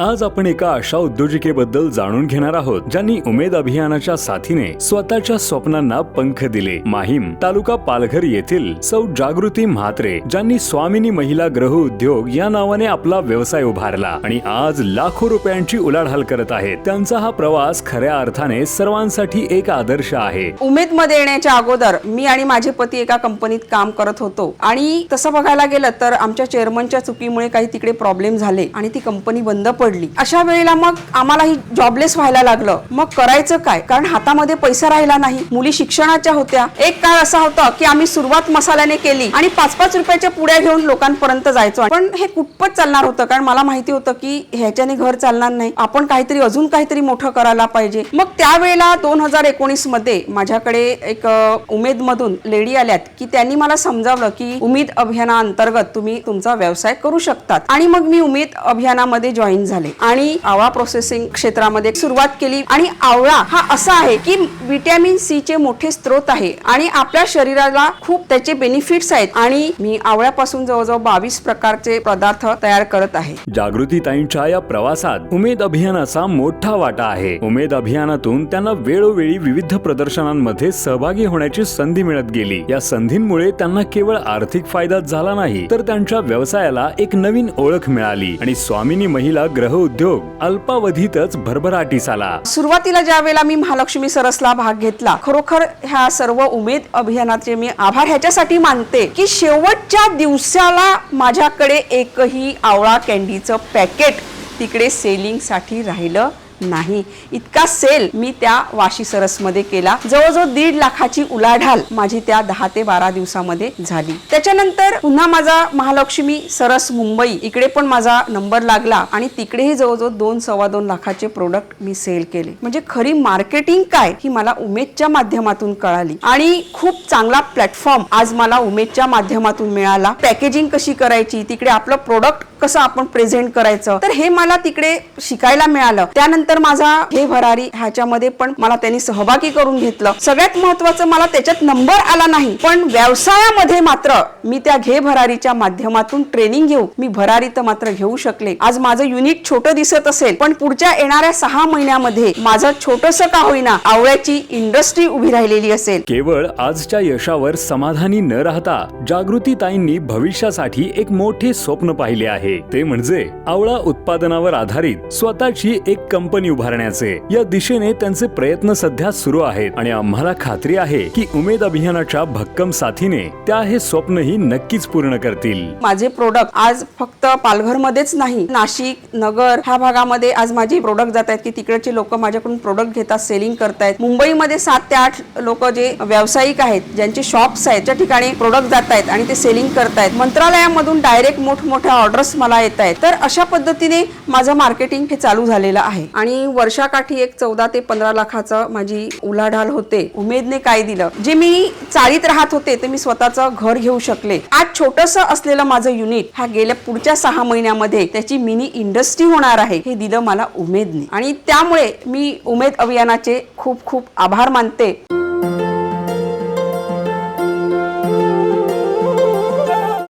आज आपण एका अशा उद्योजिकेबद्दल जाणून घेणार आहोत ज्यांनी उमेद अभियानाच्या साथीने स्वतःच्या स्वप्नांना पंख दिले. माहीम तालुका पालघर येथील सौ जागृती म्हात्रे ज्यांनी स्वामिनी महिला ग्रह उद्योग या नावाने आपला व्यवसाय उभारला आणि आज लाखो रुपयांची उलाढाल करत आहेत. त्यांचा हा प्रवास खऱ्या अर्थाने सर्वांसाठी एक आदर्श आहे. उमेदमध्ये येण्याच्या अगोदर मी आणि माझे पती एका कंपनीत काम करत होतो. आणि तसं बघायला गेलं तर आमच्या चेअरमनच्या चुकीमुळे काही तिकडे प्रॉब्लेम झाले आणि ती कंपनी बंद पडली. पडली. अशा वेळेला मग आम्हालाही जॉबलेस व्हायला लागलं. मग करायचं काय? कारण हातामध्ये पैसा राहिला नाही. मुली शिक्षणाच्या होत्या. एक काळ असा होता की आम्ही सुरुवात मसाल्याने केली आणि पाच पाच रुपयाच्या पुड्या घेऊन लोकांपर्यंत जायचो पण हे कुठपत चालणार होतं. कारण मला माहिती होतं की ह्याच्याने घर चालणार नाही. आपण काहीतरी अजून काहीतरी मोठं करायला पाहिजे. मग त्यावेळेला दोन हजार एकोणीसमध्ये माझ्याकडे एक उमेद मधून लेडी आल्यात की त्यांनी मला समजावलं की उमेद अभियानाअंतर्गत तुम्ही तुमचा व्यवसाय करू शकतात. आणि मग मी उमेद अभियानामध्ये जॉईन झाले. आणि आवळा प्रोसेसिंग क्षेत्रामध्ये सुरुवात केली. आणि आवळा हा असा आहे की विटॅमिन सी चे मोठे स्रोत आहे. आणि आपल्या शरीराला खूप त्याचे बेनिफिट्स आहेत. आणि मी आवळ्यापासून जवळजवळ बावीस प्रकारचे पदार्थ तयार करत आहे. जागृतीताईंच्या या प्रवासात उमेद अभियानाचा मोठा वाटा आहे. उमेद अभियानातून त्यांना वेळोवेळी विविध प्रदर्शनांमध्ये सहभागी होण्याची संधी मिळत गेली. या संधींमुळे त्यांना केवळ आर्थिक फायदाच झाला नाही तर त्यांच्या व्यवसायाला एक नवीन ओळख मिळाली. आणि स्वामिनी महिला ग्रह उद्योग अल्पावधीतच भरभराटीस आला सुरुवातीला ज्या वेळेला मी महालक्ष्मी सरसला भाग घेतला खरोखर ह्या सर्व उमेद अभियानाचे मी आभार ह्याच्यासाठी मानते की शेवटच्या दिवसाला माझ्याकडे एकही आवळा कॅन्डीचं पॅकेट तिकडे सेलिंगसाठी राहिलं नाही. इतका सेल मी त्या वाशी सरसमध्ये केला. जवळजवळ दीड लाखाची उलाढाल माझी त्या दहा ते बारा दिवसामध्ये झाली. त्याच्यानंतर पुन्हा माझा महालक्ष्मी सरस मुंबई इकडे पण माझा नंबर लागला आणि तिकडेही जवळजवळ दोन सव्वा दोन लाखाचे प्रोडक्ट मी सेल केले. म्हणजे खरी मार्केटिंग काय ही मला उमेदच्या माध्यमातून कळाली. आणि खूप चांगला प्लॅटफॉर्म आज मला उमेदच्या माध्यमातून मिळाला. पॅकेजिंग कशी करायची तिकडे आपलं प्रोडक्ट कसं आपण प्रेझेंट करायचं तर हे मला तिकडे शिकायला मिळालं. त्यानंतर माझा हे भरारी ह्याच्यामध्ये पण मला त्यांनी सहभागी करून घेतलं. सगळ्यात महत्वाचं मला त्याच्यात नंबर आला नाही. पण व्यवसायामध्ये मात्र मी त्या घे भरारीच्या माध्यमातून ट्रेनिंग घेऊ. मी भरारी तर मात्र घेऊ शकले. आज माझं युनिट छोटं दिसत असेल पण पुढच्या येणाऱ्या सहा महिन्यामध्ये माझं छोटस का होईना आवळ्याची इंडस्ट्री उभी राहिलेली असेल. केवळ आजच्या यशावर समाधानी न राहता जागृतीताईंनी भविष्यासाठी एक मोठे स्वप्न पाहिले आहे. ते म्हणजे आवळा उत्पादनावर आधारित स्वतःची एक कंपनी उभारण्याचे. या दिशेने त्यांचे प्रयत्न सध्या सुरू आहेत आणि आम्हाला खात्री आहे की उमेद अभियानाच्या भक्कम साथीने त्या हे स्वप्नही नक्कीच पूर्ण करतील. माझे प्रोडक्ट आज फक्त पालघरमध्येच नाही नाशिक नगर ह्या भागामध्ये आज माझे प्रोडक्ट जात आहेत की तिकडचे लोक माझ्याकडून प्रोडक्ट घेतात सेलिंग करतायत. मुंबईमध्ये सात ते आठ लोक जे व्यावसायिक आहेत ज्यांचे शॉप्स आहेत त्या ठिकाणी प्रोडक्ट जात आहेत आणि ते सेलिंग करतायत. मंत्रालयामधून डायरेक्ट मोठमोठ्या ऑर्डर्स मला येत आहेत तर अशा पद्धतीने माझं मार्केटिंग हे चालू झालेलं आहे. आणि आणि वर्षाकाठी एक चौदा ते पंधरा लाखाचं माझी उलाढाल होते. उमेदने काय दिलं? जे मी चाळीत राहत होते ते मी स्वतःचं घर घेऊ शकले. आज छोटस असलेलं माझं युनिट हा गेल्या पुढच्या सहा महिन्यामध्ये त्याची मिनी इंडस्ट्री होणार आहे हे दिलं मला उमेदने. आणि त्यामुळे मी उमेद अभियानाचे खूप खूप आभार मानते.